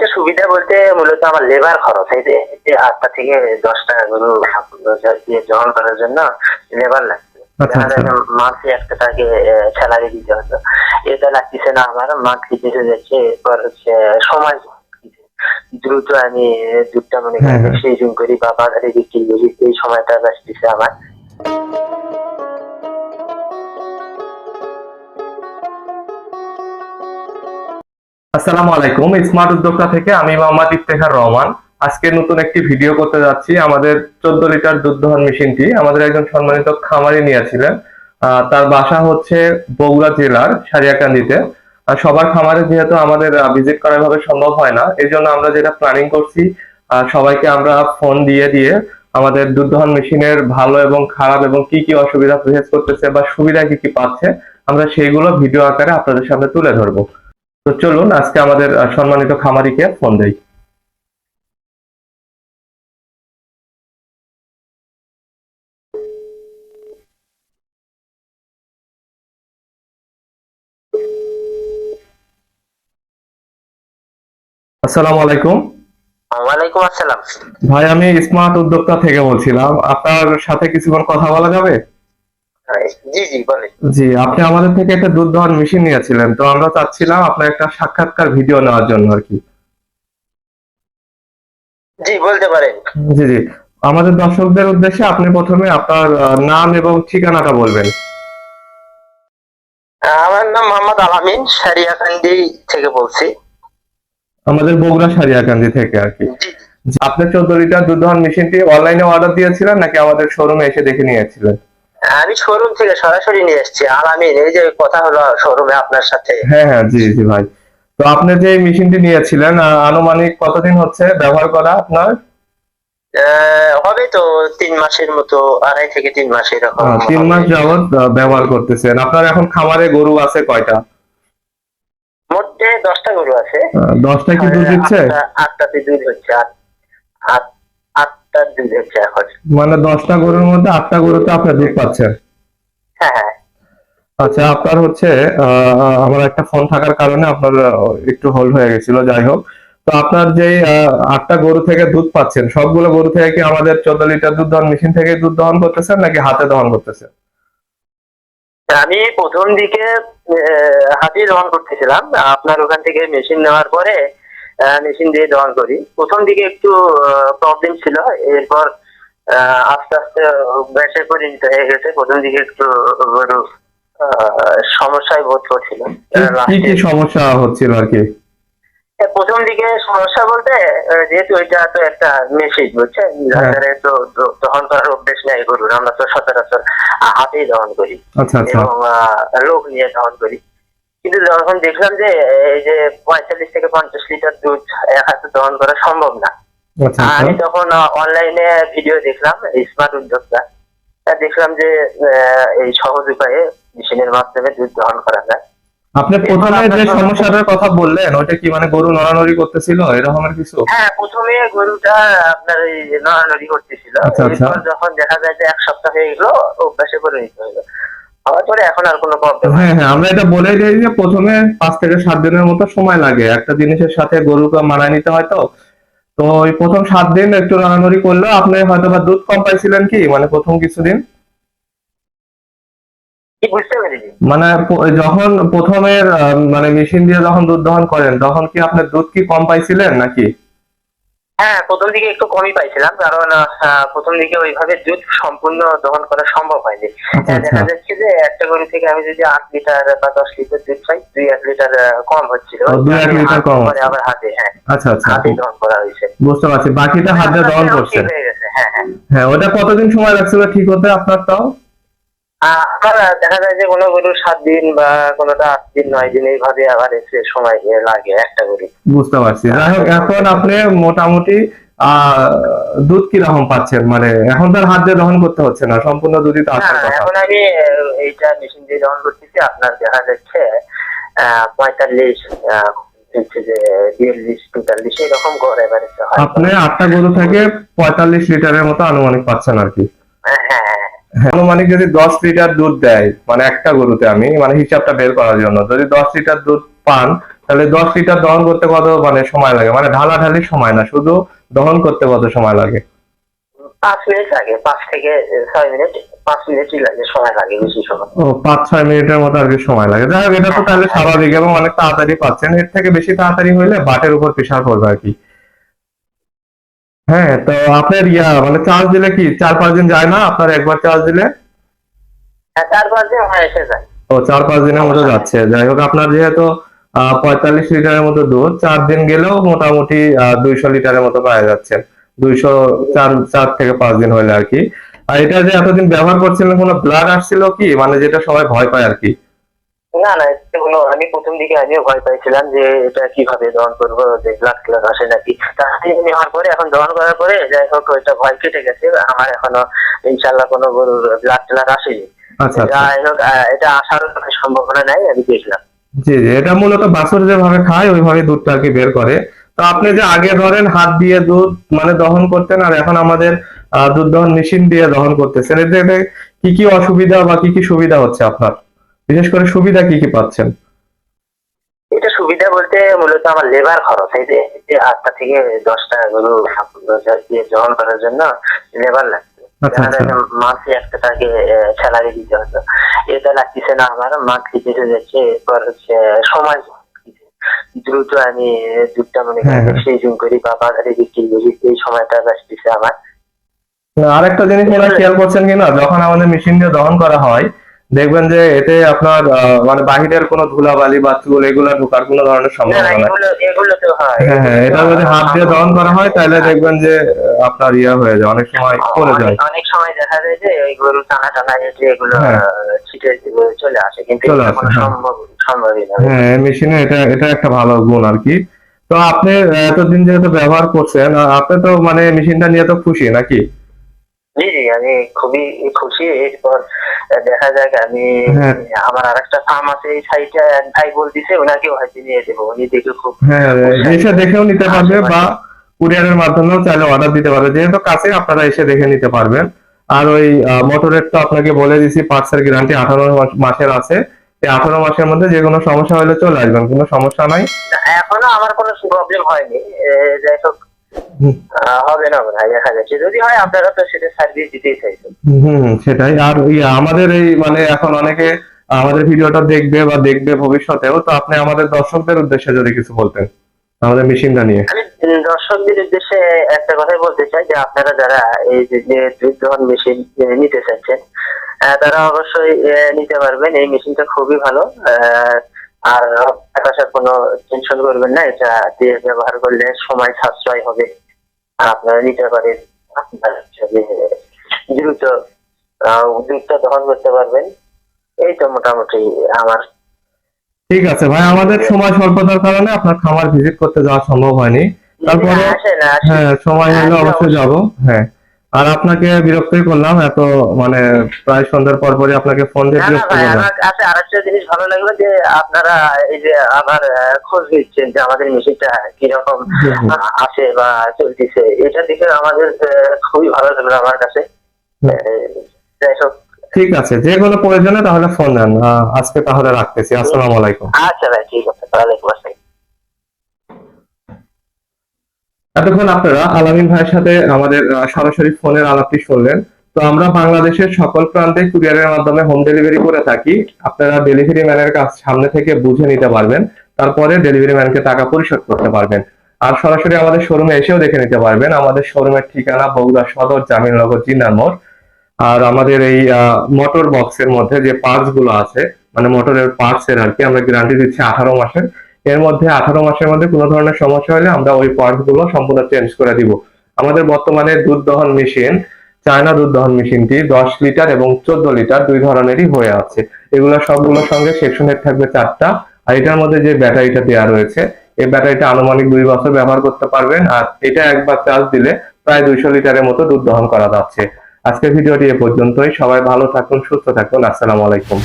মেশিনটা সুবিধা বলতে মূলত আমার লেবার খরচ। এই যে আটটা থেকে দশটা গরু জমা করার জন্য লেবার লাগছে। আচ্ছা, আচ্ছা। মান্থলি একটা তাকে স্যালারি দিতে হতো। এটা লাগতেছে না আমার মান্থলি বেঁচে যাচ্ছে এরপর হচ্ছে সময় দ্রুত আমি দুধটা মনে করি সেই হ্যাঁ। সিজন করি বা বাজারে বিক্রি করি এই সময়টা বাঁচতেছে আমার। আসসালামু আলাইকুম, স্মার্ট উদ্যোক্তা থেকে আমি মোহাম্মদ ইফতেখার রহমান। আজকে নতুন একটি ভিডিও করতে যাচ্ছি, আমাদের চোদ্দ লিটার দুধ দহন মেশিনটি। আমাদের একজন সম্মানিত খামারি নিয়েছিলেন। তার বাসা হচ্ছে বগুড়া জেলার সারিয়াকান্দিতে। সবার খামারে যেহেতু আমাদের ভিজিট করা ভাবে সম্ভব হয় না এই জন্য আমরা যেটা প্ল্যানিং করছি সবাইকে আমরা ফোন দিয়ে দিয়ে আমাদের দুধ দহন মেশিনের ভালো এবং খারাপ এবং কি কি অসুবিধা ফেস করতেছে বা সুবিধা কি কি পাচ্ছে, আমরা সেইগুলো ভিডিও আকারে আপনাদের সামনে তুলে ধরবো। তো চলুন আজকে আমাদের সম্মানিত খামারিকে ফোন দেই। আসসালামু আলাইকুম। ওয়ালাইকুম আসসালাম। ভাই আমি স্মার্ট উদ্যোক্তা থেকে বলছিলাম। আপনার সাথে কিছুক্ষণ কথা বলা যাবে? জি জি বলেন। জি আপনি আমাদের থেকে একটা দুধ দহন মেশিন নিয়েছিলেন তো আমরা চাচ্ছিলাম আপনার একটা সাক্ষাৎকার ভিডিও নেওয়ার জন্য আর কি। জি বলতে পারেন। জি জি। আমাদের দর্শকদের উদ্দেশ্যে আপনি প্রথমে আপনার নাম এবং ঠিকানাটা বলবেন। আমার নাম মোহাম্মদ আলামিন সারিয়াকান্দি থেকে বলছি। আমাদের বগুড়া সারিয়াকান্দি থেকে আর কি। আপনি চোদ্দ লিটার দুধ দহন মেশিনটি অনলাইনে অর্ডার দিয়েছিলেন নাকি আমাদের শোরুমে এসে দেখে নিয়েছিলেন? আমি শোরুম থেকে সরাসরি নিয়ে এসেছি আলামিন এই যে কথা হলো শোরুমে আপনার সাথে। হ্যাঁ হ্যাঁ জি জি ভাই। তো আপনি যে মেশিনটি নিয়েছিলেন আনুমানিক কতদিন হচ্ছে ব্যবহার করা আপনার? হবে তো তিন মাসের মতো আড়াই থেকে তিন মাস এরকম। তিন মাস। যাবত ব্যবহার করতেছেন। আপনার এখন খামারে গরু আছে কয়টা? মোটে দশটা গরু আছে। দশটা কি দুধ দিচ্ছে? আটটা- আটটাতে দুধ হচ্ছে আট- আটটা দুধ হচ্ছে এখন। মানে দশটা গরুর মধ্যে আটটা গরুতে আপনি দুধ পাচ্ছেন হ্যাঁ হ্যাঁ। আচ্ছা আপনার হচ্ছে আমার একটা ফোন থাকার কারণে আপনার একটু হোল্ড হয়ে গেছিল যাই হোক। তো আপনার যে আটটা গরু থেকে দুধ পাচ্ছেন সবগুলো গরু থেকে কি আমাদের চোদ্দ লিটার দুধ দহন মেশিন থেকে দুধ দহন করতেছেন নাকি হাতে দহন করতেছেন? আমি প্রথম দিকে হাতিয়ে দহন করতেছিলাম। আপনার ওখান থেকে মেশিন নেওয়ার পরে মেশিন দিয়ে দহন করি। প্রথম দিকে একটু প্রবলেম ছিল। এরপর আস্তে আস্তে ব্যাসে পরিণত হয়ে গেছে। প্রথম দিকে একটু গরু সমস্যায় বোধ করছিল। সমস্যা হচ্ছিল আর কি? প্রথম দিকে সমস্যা বলতে যেহেতু এটা তো একটা মেশিন বুঝছেন? হ্যাঁ। তো দহন করার অভ্যেস নেই গরুর। আমরা তো সচরাচর হাতেই দহন করি। আচ্ছা আচ্ছা। এবং লোক নিয়ে দহন করি। কিন্তু যখন দেখলাম যে এই যে পঁয়তাল্লিশ থেকে পঞ্চাশ লিটার দুধ এক হাতে দহন করা সম্ভব না। আমি তখন অনলাইনে ভিডিও দেখলাম স্মার্ট উদ্যোক্তা দেখলাম যে এই সহজ উপায়ে মেশিনের মাধ্যমে দুধ দহন করা যায়। আপনি প্রথমে যে সমস্যাটার কথা বললেন ওইটা কি মানে গরু নড়ানড়ি করতেছিল এরকমের কিছু? হ্যাঁ প্রথমে গরুটা আপনার এই নড়ানড়ি করতেছিল। আচ্ছা, আচ্ছা। যখন দেখা যায় যে এক সপ্তাহ হয়ে গেলো অভ্যাসে পরিণত হলো এখন আর কোনো প্রবলেম হ্যাঁ হ্যাঁ আমরা এটা বলে দিই যে প্রথমে পাঁচ থেকে সাত দিনের মতো সময় লাগে। একটা জিনিসের সাথে গরুকে মানায় নিতে হয় তো। তো ওই প্রথম সাত দিন একটু রান্নাড়ি করলেও আপনি হয়তো বা দুধ কম পাইছিলেন কি? মানে প্রথম কিছুদিন? মানে যখন প্রথমের মানে মেশিন দিয়ে যখন দুধ দহন করেন তখন কি আপনার দুধ কি কম পাইছিলেন নাকি? হ্যাঁ প্রথম দিকে একটু কমই পাইছিলাম কারণ প্রথম দিকে ওইভাবে দুধ সম্পূর্ণ দহন করা সম্ভব হয়নি। আচ্ছা আচ্ছা দেখা যাচ্ছে যে একটা গরু থেকে আমি যদি আট লিটার বা দশ লিটার দুধ পাই দুই এক লিটার কম হচ্ছিল। আবার হাতে হ্যাঁ আচ্ছা আচ্ছা। হাতে দহন করা হয়েছে। বুঝতে পারছি। বাকিটা হাত দিয়ে দহন ঠিক করছেন হ্যাঁ হ্যাঁ। হ্যাঁ ওটা কতদিন সময় লাগছিল? ঠিক হতে আপনার তাও? আবার দেখা যায় যে কোনো গরু সাত দিন বা কোনোটা আট দিন নয় দিন এইভাবে আবার এসে সময় লাগে একটা গরু। বুঝতে পারছি। যাই হোক এখন আপনি মোটামুটি দুধ কীরকম পাচ্ছেন? মানে এখন তার হাত দিয়ে দহন করতে হচ্ছে না সম্পূর্ণ দুধই তো হ্যাঁ এখন আমি এইটা মেশিন দিয়ে দহন করতেছি আপনার দেখা যাচ্ছে পঁয়তাল্লিশ এরকম আপনি আটটা গরু থেকে পঁয়তাল্লিশ লিটারের মতো আনুমানিক পাচ্ছেন আর কি। হ্যাঁ হ্যাঁ, আনুমানিক যদি দশ লিটার দুধ দেয় মানে একটা গরুতে আমি মানে হিসাবটা বের করার জন্য যদি দশ লিটার দুধ পান তাহলে দশ লিটার দহন করতে কত মানে সময় লাগে? মানে ঢালাঢালি সময় না শুধু দহন করতে কত সময় লাগে? পাঁচ মিনিট লাগে পাঁচ থেকে ছয় মিনিট পাঁচ মিনিটই লাগে সময় লাগে বেশি সময়। ও পাঁচ ছয় মিনিটের মতো আর কি সময় লাগে। যাই হোক এটা তো তাহলে স্বাভাবিক এবং অনেক তাড়াতাড়ি পাচ্ছেন। এর থেকে বেশি তাড়াতাড়ি হইলে বাটের উপর প্রেশার পড়বে আর কি। হ্যাঁ তো আপনার ইয়া মানে চার্জ দিলে কি? চার পাঁচ দিন যায় না আপনার একবার চার্জ দিলে? হ্যাঁ চার পাঁচ দিন হয় এসে যায়। ও চার পাঁচ দিনের মতো যাচ্ছে। যাই হোক আপনার যেহেতু পঁয়তাল্লিশ লিটারের মতো দুধ চার দিন গেলেও মোটামুটি দুইশো লিটারের মতো পাওয়া যাচ্ছে। দুইশো চার চার থেকে পাঁচ দিন হলে আর কি। আর এটা যে এতদিন ব্যবহার করছিলেন কোনো ব্লাড আসছিল কি? মানে যেটা সবাই ভয় পায় আর কি। না না কোনো আমি প্রথম দিকে আমিও ভয় পাইছিলাম যে এটা কীভাবে দহন করব যে ব্লাড ক্লাস আসে নাকি। তারপরে নেওয়ার পরে এখন দহন করার পরে যাই হোক ওইটা ভয় কেটে গেছে। আমার এখনও ইনশাল্লাহ কোনো গরুর ব্লাড ক্লাস আসেনি। আচ্ছা আচ্ছা। যাই হোক এটা আসার সম্ভাবনা নাই আমি দেখলাম জি জি এটা মূলত বাছুর যেভাবে খায় ওইভাবে দুধটা আর কি বের করে। তো আপনি যে আগে ধরেন হাত দিয়ে দুধ মানে দহন করতেন আর এখন আমাদের দুধ দহন মেশিন দিয়ে দহন করতেছেন এতে কি কি অসুবিধা বা কি কি সুবিধা হচ্ছে আপনার? বিশেষ করে সুবিধা কি কি পাচ্ছেন এটা সুবিধা বলতে মূলত আমার লেবার খরচ এই যে আটটা থেকে দশটা গরু করার জন্য লেবার লাগছে আচ্ছা, আচ্ছা। একটা তাকে স্যালারি দিতে হতো এটা লাগতেছে না আমার মান্থলি যেতে যাচ্ছে এরপর হচ্ছে সময় দ্রুত আমি দুধটা মনে হ্যাঁ, করি হ্যাঁ। সিজন করি বা বাজারে বিক্রি করি এই সময়টা আসতেছে আমার আরেকটা জিনিস খেয়াল করছেন কিনা যখন আমাদের মেশিন দিয়ে দহন করা হয় দেখবেন যে এতে আপনার মানে বাহিরের কোনো ধুলাবালি বা চুল এগুলো ঢোকার কোনো ধরনের সম্ভাবনা নাই। এগুলো এগুলো হয়। হ্যাঁ এটা যদি হাত দিয়ে দহন করা হয় তাহলে দেখবেন যে আপনার ইয়ে হয়ে যায় অনেক সময় পড়ে যায়। অনেক- সময় দেখা যায় যে গরু টানা টানা যেতে এগুলো হ্যাঁ। ছিটে চলে আসে কিন্তু কোনো হ্যাঁ। সম্ভব সম্ভবই না। হ্যাঁ মেশিনে এটা এটা একটা ভালো গুণ আর কি। তো আপনি এতদিন যেহেতু ব্যবহার করছেন আপনি তো মানে মেশিনটা নিয়ে তো খুশি নাকি? জি জি আমি খুবই খুশি এরপর দেখা যাক আমি হ্যাঁ। আমার আর একটা ফার্ম আছে এই সাইডে এক ভাই বলতেছে ওনাকেও হয়তো নিয়ে দেবো উনি দেখে খুব হ্যাঁ এসে দেখেও নিতে পারবে বা কুরিয়ারের মাধ্যমেও চাইলে অর্ডার দিতে পারবে। যেহেতু কাছে আপনারা এসে দেখে নিতে পারবেন। আর ওই মোটরের তো আপনাকে বলে দিছি পার্টসের গ্যারান্টি আঠারো মাসের আছে। এই আঠারো মাসের মধ্যে যে কোনো সমস্যা হলে চলে আসবেন কোনো সমস্যা নাই। এখনও আমার কোনো প্রবলেম হয়নি। যাই হোক হবে না দেখা যাচ্ছে। যদি হয় আপনারা তো সেটা সার্ভিস দিতেই চাইছেন। হুম সেটাই। আর আমাদের এই মানে এখন অনেকে আমাদের ভিডিওটা দেখবে বা দেখবে ভবিষ্যতেও তো আপনি আমাদের দর্শকদের উদ্দেশ্যে যদি কিছু বলতেন আমাদের মেশিনটা নিয়ে। আমি দর্শকদের উদ্দেশ্যে একটা কথাই বলতে চাই যে আপনারা যারা এই যে যে দুধ মেশিন নিতে চাচ্ছেন তারা অবশ্যই নিতে পারবেন। এই মেশিনটা খুবই ভালো। আহ, আর আকাশের কোনো টেনশন করবেন না এটা দিয়ে ব্যবহার করলে সময় সাশ্রয় হবে। আপনারা নিতে পারেন দ্রুত দুধটা দহন করতে পারবেন এই তো মোটামুটি আমার। ঠিক আছে ভাই আমাদের সময় স্বল্পতার কারণে আপনার খামার ভিজিট করতে যাওয়া সম্ভব হয়নি। তারপরে হ্যাঁ সময় হলে অবশ্যই। যাব হ্যাঁ। আর আপনাকে বিরক্তই করলাম এত মানে প্রায় সন্ধ্যার পর পরই আপনাকে ফোন দিয়ে বিরক্ত করলাম। কাছে আরেকটা জিনিস ভালো লাগল যে আপনারা এই যে আমার খোঁজ নিচ্ছেন যে আমাদের মেশিনটা কীরকম। আছে বা চলতেছে এটা দেখে আমাদের খুবই ভালো লাগল আমার কাছে। যাই হোক। ঠিক আছে যে কোনো প্রয়োজনে তাহলে ফোন দেন আজকে তাহলে রাখতেছি আসসালামু আলাইকুম। আচ্ছা ভাই ঠিক আছে ওয়ালাইকুম আসসালাম এতক্ষণ আপনারা আলামিন ভাইয়ের সাথে আমাদের সরাসরি ফোনের আলাপটি শুনলেন। তো আমরা বাংলাদেশের সকল প্রান্তে কুরিয়ারের মাধ্যমে হোম ডেলিভারি করে থাকি। আপনারা ডেলিভারি ম্যানের কাছ সামনে থেকে বুঝে নিতে পারবেন। তারপরে ডেলিভারি ম্যানকে টাকা পরিশোধ করতে পারবেন। আর সরাসরি আমাদের শোরুমে এসেও দেখে নিতে পারবেন। আমাদের শোরুমের ঠিকানা বগুড়া সদর জামিননগর জিন্নার মোড়। আর আমাদের এই মোটর বক্সের মধ্যে যে পার্টসগুলো আছে মানে মোটরের পার্টস এর আর কি, আমরা গ্যারান্টি দিচ্ছি আঠারো মাসের। এর মধ্যে আঠারো মাসের মধ্যে কোনো ধরনের সমস্যা হলে আমরা ওই পার্টসগুলো সম্পূর্ণ চেঞ্জ করে দিব। আমাদের বর্তমানে দুধ দহন মেশিন চায়না দুধ দহন মেশিনটি দশ লিটার এবং চোদ্দ লিটার দুই ধরনেরই হয়ে আছে। এগুলো সবগুলোর সঙ্গে সেকশন হেড থাকবে চারটা। আর এটার মধ্যে যে ব্যাটারিটা দেওয়া রয়েছে, এই ব্যাটারিটা আনুমানিক দুই বছর ব্যবহার করতে পারবেন। আর এটা একবার চার্জ দিলে প্রায় দুইশো লিটারের মতো দুধ দহন করা যাচ্ছে। আজকের ভিডিওটি এ পর্যন্তই। সবাই ভালো থাকুন, সুস্থ থাকুন। আসসালামু আলাইকুম।